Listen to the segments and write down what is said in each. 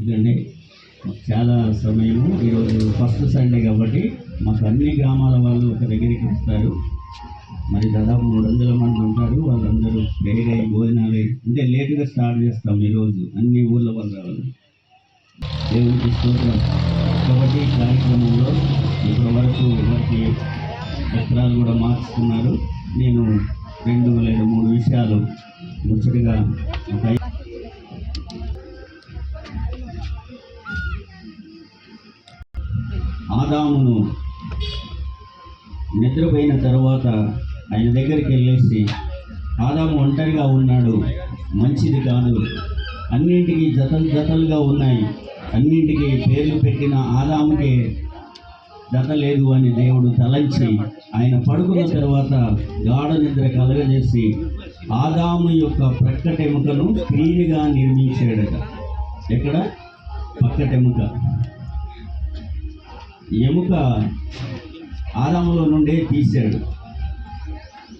ఎందుకంటే చాలా సమయము. ఈరోజు ఫస్ట్ సండే కాబట్టి మాకు అన్ని గ్రామాల వాళ్ళు ఒక దగ్గరికి వస్తారు. మరి దాదాపు మూడు వందల మంది ఉంటారు. వాళ్ళందరూ వేరే భోజనాలు. అంటే లేటుగా స్టార్ట్ చేస్తాం ఈరోజు. అన్ని ఊళ్ళ వాళ్ళు రావాలి. దేవుడికి స్తోత్రం. కాబట్టి కార్యక్రమంలో ఇప్పటి వరకు వాటి వస్త్రాలు కూడా మార్చుకున్నారు. నేను రెండు లేదా మూడు విషయాలు ముచ్చటగా ఆదామును నిద్రపోయిన తర్వాత ఆయన దగ్గరికి వెళ్ళేసి ఆదాము ఒంటరిగా ఉన్నాడు. మంచిది కాదు. అన్నింటికి జతలు జతలుగా ఉన్నాయి. అన్నింటికి పేర్లు పెట్టిన ఆదాముకి జత లేదు అని దేవుడు తలంచి ఆయన పడుకున్న తర్వాత గాఢ నిద్ర కలగజేసి ఆదాము యొక్క ప్రక్కటెముకను స్త్రీనిగా నిర్మించాడట. ఎక్కడ? పక్కటెముక. ఎముక ఆదాములో నుండే తీశాడు.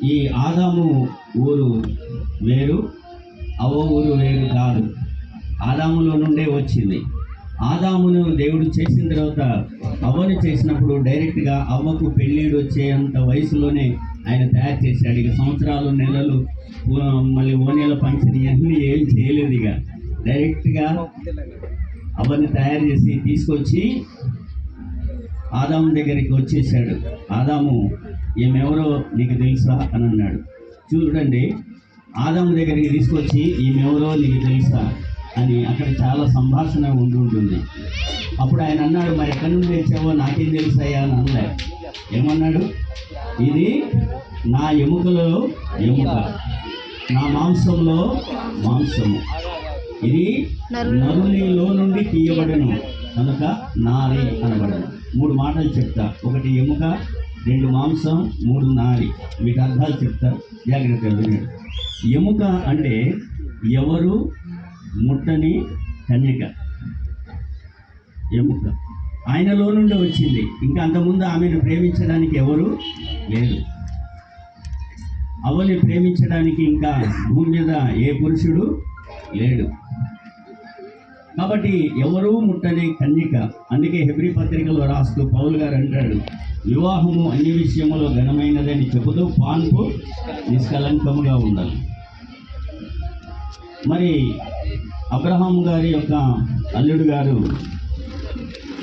ఈ ఆదాము ఊరు వేరు అవ్వ ఊరు వేరు కాదు. ఆదాములో నుండే వచ్చింది. ఆదామును దేవుడు చేసిన తర్వాత అవ్వని చేసినప్పుడు డైరెక్ట్గా అవ్వకు పెళ్ళిడు వచ్చేంత వయసులోనే ఆయన తయారు చేశాడు. ఇక సంవత్సరాలు నెలలు ఊ- మళ్ళీ ఓనేల పంచని అన్నీ ఏం చేయలేదు ఇక. డైరెక్ట్గా అవ్వని తయారు చేసి తీసుకొచ్చి ఆదాము దగ్గరికి వచ్చేసాడు ఆదాము ఈమెవరో నీకు తెలుసా? అని అన్నాడు. చూడండి ఆదాము దగ్గరికి తీసుకొచ్చి ఈమెవరో నీకు తెలుసా? అని అక్కడ చాలా సంభాషణ ఉండి ఉంటుంది. అప్పుడు ఆయన అన్నాడు మరి ఎక్కడి నుండి తెచ్చావో నాకేం తెలుసాయా అని అనలే ఏమన్నాడు? ఇది నా ఎముకలో ఎముక. నా మాంసంలో మాంసము. ఇది నరునిలో నుండి తీయబడను. కనుక నారి అనబడను మూడు మాటలు చెప్తా. ఒకటి ఎముక రెండు మాంసం మూడు నారి. మీకు అర్థాలు చెప్తా. జాగ్రత్తగా ఎముక అంటే ఎవరు? ముట్టని కన్యక. ఎముక. ఆయనలో నుండి వచ్చింది. ఇంకా అంతకుముందు ఆమెను ప్రేమించడానికి ఎవరు? లేరు అవని ప్రేమించడానికి ఇంకా భూమి మీద ఏ పురుషుడు? లేడు కాబట్టి ఎవరూ ముట్టని కన్యక. అందుకే హెబ్రి పత్రికలో రాస్తూ పౌల్ గారు అంటాడు వివాహము అన్ని విషయములో ఘనమైనదని చెబుతూ పాన్పు నిష్కలంకముగా ఉండాలి. మరి అబ్రహాం గారి యొక్క అల్లుడు గారు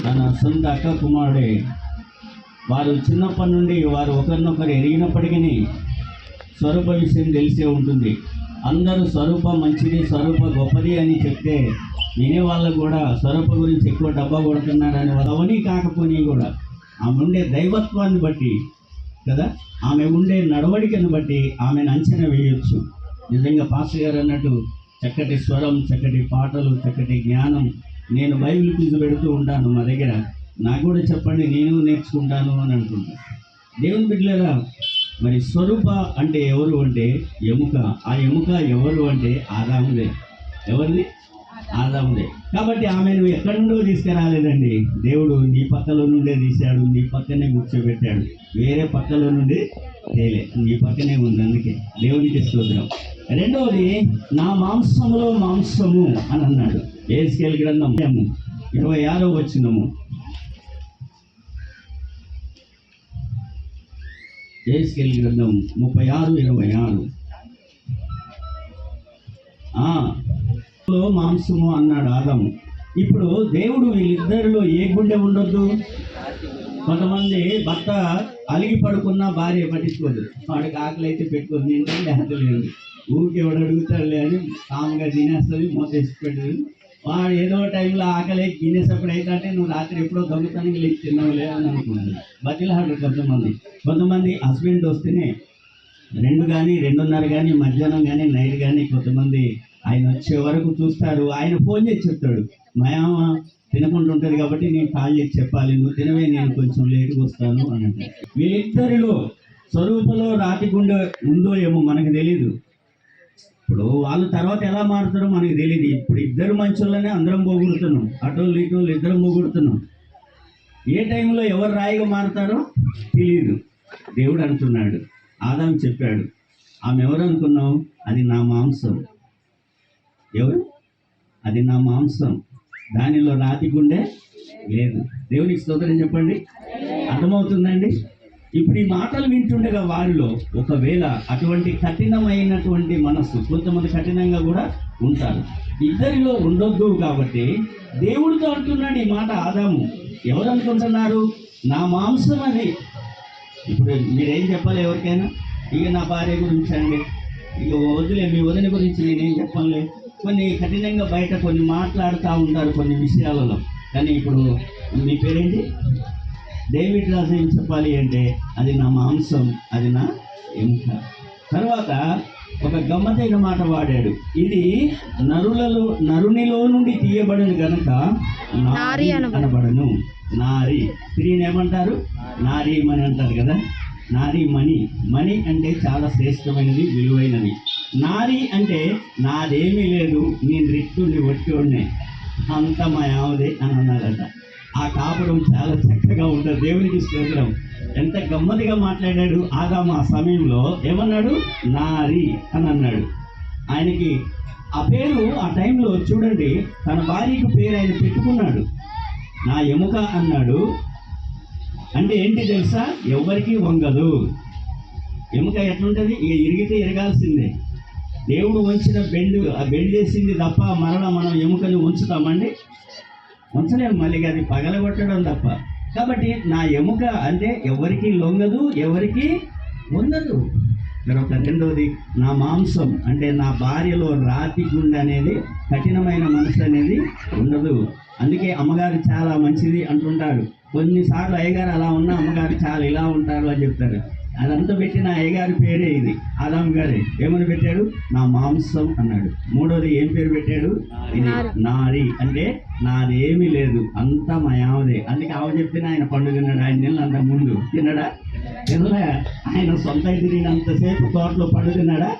తన సొంత అక్క కుమారుడే. వారు చిన్నప్పటి నుండి వారు ఒకరినొకరు ఎరిగినప్పటికీ స్వరూప విషయం తెలిసే ఉంటుంది. అందరూ స్వరూప మంచిది స్వరూప గొప్పది అని చెప్తే వినే వాళ్ళకు కూడా స్వరూప గురించి ఎక్కువ డబ్బా కొడుతున్నారని అవని కాకపోయినా కూడా. ఆమె ఉండే దైవత్వాన్ని బట్టి కదా? ఆమె ఉండే నడవడికను బట్టి ఆమెను అంచనా వేయొచ్చు. నిజంగా పాస్టర్ గారు అన్నట్టు చక్కటి స్వరం చక్కటి పాటలు చక్కటి జ్ఞానం నేను బైబిల్ క్విజ్ పెడుతూ ఉంటాను మా దగ్గర. నాకు కూడా చెప్పండి నేను నేర్చుకుంటాను అని అనుకుంటాను దేవుని బిడ్డలేరా మరి స్వరూప అంటే ఎవరు అంటే ఎముక. ఆ ఎముక ఎవరు అంటే ఆదాముదే. ఎవరిది? ఆదాముదే. కాబట్టి ఆమెను ఎక్కడి నుండో తీసుకురాలేదండి. దేవుడు నీ పక్కలో నుండే తీశాడు నీ పక్కనే కూర్చోబెట్టాడు. వేరే పక్కలో నుండి తేలే. నీ పక్కనే ఉంది అందుకే. దేవునికి స్తోత్రం. రెండవది నా మాంసములో మాంసము అని అన్నాడు. ఏసుకెళ్ళి గ్రంథం. ఇరవై ఆరో వచ్చినము ఏస్కేల్ గ్రంథం ముప్పై ఆరు ఇరవై ఆరు. ఆ, మాంసము అన్నాడు ఆదాము. ఇప్పుడు దేవుడు వీళ్ళిద్దరిలో ఏ గుండె ఉండొద్దు? కొంతమంది భర్త అలిగి పడుకున్న భార్య పట్టించుకోదు. వాడికి ఆకలి అయితే పెట్టుకొని తింటే లేకపోతే లేదు. ఊరికి ఎవడు అడుగుతాడులే అని కామగా తినేస్తుంది మూతేసి పెట్టదు ఏదో టైంలో ఆకలి తినేసప్పుడు ఏంటంటే నువ్వు రాత్రి ఎప్పుడో దొంగతనం లేచి తిన్నావులే అని అనుకున్నాను బతిలాడు కొంతమంది. కొంతమంది హస్బెండ్ వస్తేనే రెండు కానీ రెండున్నర కానీ మధ్యాహ్నం కానీ నైట్ కానీ కొంతమంది ఆయన వచ్చే వరకు చూస్తారు. ఆయన ఫోన్ చేసి చెప్తాడు. మయామ తినకుండా ఉంటుంది కాబట్టి నేను కాల్ చేసి చెప్పాలి. నువ్వు తినవే నేను కొంచెం లేటుగా వస్తాను అని అంటారు వీళ్ళిద్దరిలో స్వరూపంలో రాతి గుండె ఉందో ఏమో మనకు తెలీదు. ఇప్పుడు వాళ్ళు తర్వాత ఎలా మారుతారో మనకి తెలియదు ఇప్పుడు ఇద్దరు మంచుల్లోనే అందరం పోగొడుతున్నాం. అటోళ్ళు ఇటోళ్ళు ఇద్దరం పోగొడుతున్నాం. ఏ టైంలో ఎవరు రాయిగా మారుతారో తెలియదు దేవుడు అంటున్నాడు. ఆదాం చెప్పాడు. ఆమె ఎవరు అనుకున్నావు? అది నా మాంసం. ఎవరు? అది నా మాంసం. దానిలో రాతి గుండె లేదు. దేవునికి స్తోత్రం చెప్పండి. అర్థమవుతుందండి? ఇప్పుడు ఈ మాటలు వింటుండగా వారిలో ఒకవేళ అటువంటి కఠినమైనటువంటి మనస్సు కొంతమంది కఠినంగా కూడా ఉంటారు. ఇద్దరిలో ఉండొద్దు కాబట్టి దేవుడితో అంటున్నాడు ఈ మాట ఆదాము. ఎవరు అనుకుంటున్నారు నా మాంసం అది. ఇప్పుడు మీరేం చెప్పాలి ఎవరికైనా? ఇక నా భార్య గురించి అండి. ఇక వదిలే మీ వదిన గురించి నేనేం చెప్పాలి కొన్ని కఠినంగా బయట కొన్ని మాట్లాడుతూ ఉంటారు కొన్ని విషయాలలో. కానీ ఇప్పుడు మీ పేరేంటి? డేవిడ్ రాజు ఏం చెప్పాలి అంటే అది నా మాంసం అది నా ఎముక. తర్వాత ఒక గమ్మతైన మాట వాడాడు. ఇది నరులలో నరునిలో నుండి తీయబడిన గనుక నారి అనబడను. నారి. స్త్రీని ఏమంటారు? నారీ మని అంటారు కదా? నారీ మణి. మణి అంటే చాలా శ్రేష్టమైనది విలువైనది. నారి అంటే నాదేమీ లేదు నేను రిక్తుడిని ఒట్టివాడినే అంత మా యావదే అని అన్నారట ఆ కాపురం చాలా చక్కగా ఉంటుంది దేవునికి స్తోత్రం. ఎంత గమ్మతిగా మాట్లాడాడు ఆదాము ఆ సమయంలో. ఏమన్నాడు? నారి అని అన్నాడు. ఆయనకి ఆ పేరు ఆ టైంలో చూడండి తన భార్యకు పేరు ఆయన పెట్టుకున్నాడు. నా ఎముక అన్నాడు. అంటే ఏంటి తెలుసా? ఎవరికి వంగదు. ఎముక ఎట్లుంటుంది? ఇక ఇరిగితే ఇరగాల్సిందే. దేవుడు ఉంచిన బెండు ఆ బెండ్ చేసింది తప్ప మరణ మనం ఎముకని ఉంచుతామండి? ఉంచలేము మళ్ళీ అది పగలగొట్టడం తప్ప. కాబట్టి నా ఎముక అంటే ఎవరికి లొంగదు ఎవరికి ఉండదు. తర్వాత రెండవది నా మాంసం అంటే నా భార్యలో రాతి గుండె అనేది కఠినమైన మనసు అనేది ఉండదు. అందుకే అమ్మగారు చాలా మంచిది అంటుంటారు. కొన్నిసార్లు అయ్యగారు అలా ఉన్న అమ్మగారు చాలా ఇలా ఉంటారు అని చెప్తారు. అదంతా పెట్టిన అయ్యగారి పేరే ఇది ఆదాం గారే. ఏమని పెట్టాడు? నా మాంసం అన్నాడు. మూడోది ఏం పేరు పెట్టాడు? ఇది నారి. అంటే నాదేమీ లేదు అంతా మా ఆమెదే అందుకే ఆమె చెప్తేనే ఆయన పండు తిన్నాడు ఆయన నెలలు అంత ముందు. తిన్నాడా? తినలే. ఆయన సొంత తిరిగినంతసేపు తోటలో పండు తిన్నాడా?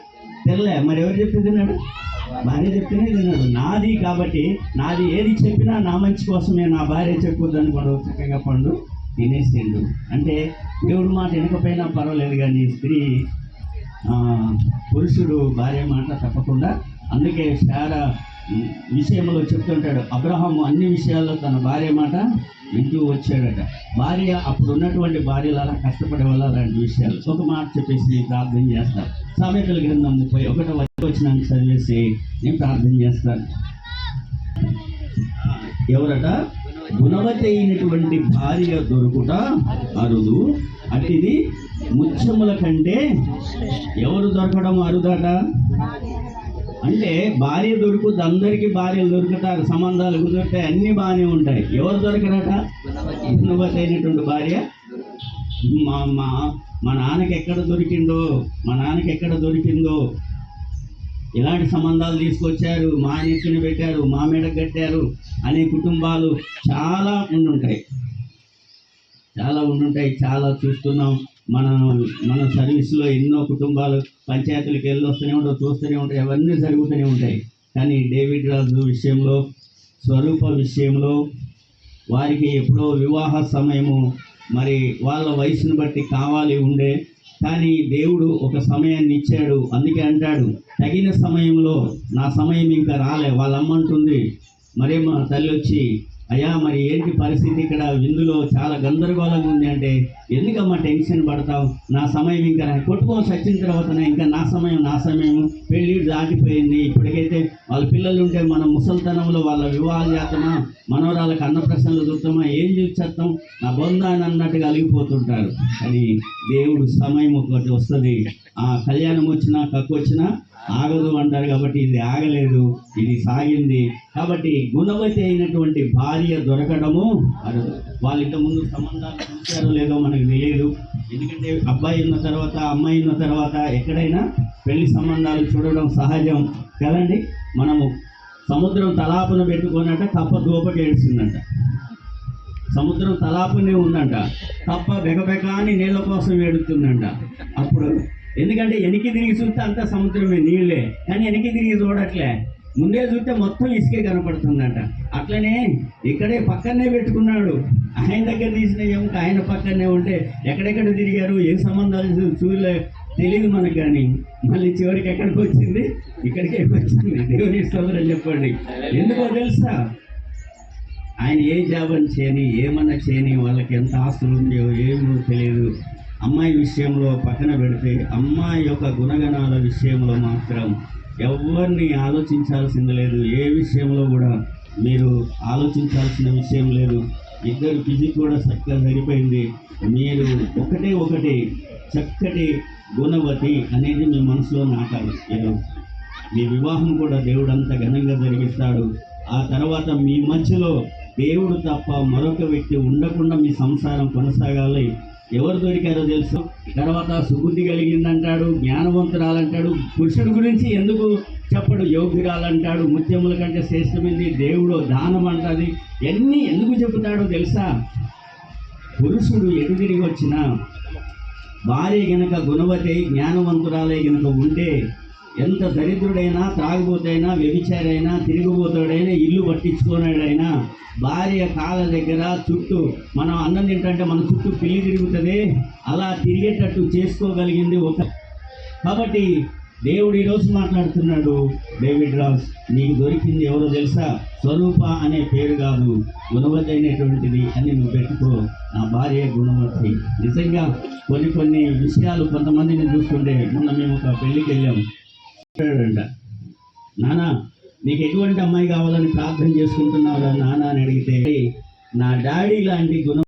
తినలే. మరి ఎవరు చెప్తే తిన్నాడు? భార్య చెప్తేనే తిన్నాడు. నాది కాబట్టి నాది ఏది చెప్పినా నా మంచి కోసమే నా భార్య చెప్పొద్దని కూడా చక్కగా పండు తినేసిండు. అంటే దేవుడు మాట వినకపోయినా పర్వాలేదు కానీ స్త్రీ పురుషుడు భార్య మాట తప్పకుండా. అందుకే శారా విషయంలో చెప్తుంటాడు. అబ్రహాము అన్ని విషయాల్లో తన భార్య మాట వింటూ వచ్చాడట. భార్య అప్పుడు ఉన్నటువంటి భార్యలు అలా కష్టపడే వల్ల అలాంటి విషయాలు. ఒక మాట చెప్పేసి ప్రార్థన చేస్తారు సామెతల గ్రంథం ముప్పై ఒకటో వచ్చినాక చదివేసి నేను ప్రార్థన చేస్తాను. ఎవరట? గుణవతి అయినటువంటి భార్య దొరుకుట అరుదు. అటిది ముత్యముల కంటే ఎవరు దొరకడం అరుదట? అంటే భార్య దొరుకుతుంది అందరికీ భార్యలు దొరుకుతారు సంబంధాలు కుదురుతాయి అన్నీ బాగానే ఉంటాయి. ఎవరు దొరకరట? గుణవతి అయినటువంటి భార్య. మా మా మా నాన్నకి ఎక్కడ దొరికిందో మా నాన్నకి ఎక్కడ దొరికిందో ఇలాంటి సంబంధాలు తీసుకొచ్చారు మా నెత్తిన పెట్టారు మా మెడ కట్టారు అనే కుటుంబాలు చాలా ఉండుంటాయి. చాలా ఉండుంటాయి చాలా చూస్తున్నాం. మన మన సర్వీస్లో ఎన్నో కుటుంబాలు పంచాయతీలకు వెళ్ళి వస్తూనే ఉంటాయి చూస్తూనే ఉంటాయి అవన్నీ జరుగుతూనే ఉంటాయి. కానీ డేవిడ్ రాజు విషయంలో స్వరూప విషయంలో వారికి ఎప్పుడో వివాహ సమయము మరి వాళ్ళ వయసును బట్టి కావాలి ఉండే కానీ దేవుడు ఒక సమయాన్ని ఇచ్చాడు. అందుకే అంటాడు తగిన సమయంలో నా సమయం ఇంకా రాలే. వాళ్ళ అమ్మ అంటుంది మరే మా తల్లి వచ్చి అయ్యా మరి ఏంటి పరిస్థితి? ఇక్కడ విందులో చాలా గందరగోళంగా ఉంది అంటే ఎందుకమ్మా టెన్షన్ పడతావు? నా సమయం ఇంకా రా- కొట్టుకొని వచ్చిన తర్వాతనే ఇంకా నా సమయం నా సమయం పెళ్ళి దాటిపోయింది ఇప్పటికైతే వాళ్ళ పిల్లలు ఉంటే మన ముసల్తనంలో వాళ్ళ వివాహాలు చేస్తామా మనవరాలకు అన్నప్రసన్నలు చూస్తామా ఏం చూసేస్తాం? నా బంధాన్ని అన్నట్టుగా అలిగిపోతుంటారు. అని దేవుడు సమయం ఒకటి వస్తుంది. ఆ కళ్యాణం వచ్చినా కక్కు వచ్చినా ఆగదు అంటారు కాబట్టి ఇది ఆగలేదు ఇది సాగింది. కాబట్టి గుణవతి అయినటువంటి భార్య దొరకడము అరుదు వాళ్ళ ముందు సంబంధాలు చూశారో లేదో మనకు తెలియదు ఎందుకంటే అబ్బాయి ఉన్న తర్వాత అమ్మాయి ఉన్న తర్వాత ఎక్కడైనా పెళ్ళి సంబంధాలు చూడడం సహజం కదండి? మనము సముద్రం తలాపున పెట్టుకోనట కప్ప దూపకి సముద్రం తలాపునే ఉందంట. తప్ప బెగబెక అని నీళ్ళ కోసం ఏడుతుందంట. అప్పుడు ఎందుకంటే వెనక్కి తిరిగి చూస్తే అంతా సముద్రమే నీళ్ళే కానీ వెనక్కి తిరిగి చూడట్లే. ముందే చూస్తే మొత్తం ఇసుకే కనపడుతుందంట. అట్లనే ఇక్కడే పక్కనే పెట్టుకున్నాడు. ఆయన దగ్గర తీసిన ఎముక ఆయన పక్కనే ఉంటే ఎక్కడెక్కడ తిరిగారు? ఏ సంబంధాలు చూ- చూడలే. తెలియదు మనకు కానీ. మళ్ళీ చివరికి ఎక్కడికి వచ్చింది? ఇక్కడికే వచ్చింది. దేవుని స్తోత్రం చెప్పండి. ఎందుకో తెలుసా? ఆయన ఏ జాబ్ అని చేయని ఏమన్నా చేయని వాళ్ళకి ఎంత ఆస్తులు ఉందో ఏమో తెలియదు. అమ్మాయి విషయంలో పక్కన పెడితే అమ్మాయి యొక్క గుణగణాల విషయంలో మాత్రం ఎవరిని ఆలోచించాల్సింది లేదు. ఏ విషయంలో కూడా మీరు ఆలోచించాల్సిన విషయం లేదు. ఇద్దరు ఫిజిక్ కూడా చక్కగా సరిపోయింది మీరు ఒకటే ఒకటి చక్కటి గుణవతి అనేది మీ మనసులో నాటాలి. ఈరోజు మీ వివాహం కూడా దేవుడు అంత ఘనంగా జరిగిస్తాడు. ఆ తర్వాత మీ మధ్యలో దేవుడు తప్ప మరొక వ్యక్తి ఉండకుండా మీ సంసారం కొనసాగాలి. ఎవరు దొరికారో తెలుసు. తర్వాత సుబుద్ధి కలిగిందంటాడు జ్ఞానవంతురాలంటాడు. పురుషుడి గురించి ఎందుకు చెప్పడు? యోగ్యురాలంటాడు. ముత్యముల కంటే శ్రేష్టమైంది దేవుడు దానం అంటది. ఎన్ని ఎందుకు చెబుతాడో తెలుసా? పురుషుడు ఎటు తిరిగి వచ్చినా భార్య గనక గుణవతి జ్ఞానవంతురాలే గనక ఉంటే ఎంత దరిద్రుడైనా త్రాగుబోతైనా వ్యభిచారైనా తిరిగిపోతాడైనా ఇల్లు పట్టించుకున్నాడైనా భార్య కాళ్ళ దగ్గర చుట్టూ మనం అన్నం తింటే మన చుట్టూ పిల్లి తిరుగుతుంది. అలా తిరిగేటట్టు చేసుకోగలిగింది ఒక కాబట్టి దేవుడు ఈరోజు మాట్లాడుతున్నాడు డేవిడ్ రాస్ నీకు దొరికింది ఎవరో తెలుసా? స్వరూప అనే పేరు కాదు గుణవతి అయినటువంటిది అని నువ్వు పెట్టుకో నా భార్య గుణవతి. నిజంగా కొన్ని కొన్ని విషయాలు కొంతమందిని చూస్తుంటే మొన్న మేము ఒక పెళ్ళికి వెళ్ళాము నానా నీకు ఎటువంటి అమ్మాయి కావాలని ప్రార్థన చేసుకుంటున్నావు నానా అని అడిగితే నా డాడీ లాంటి గుణం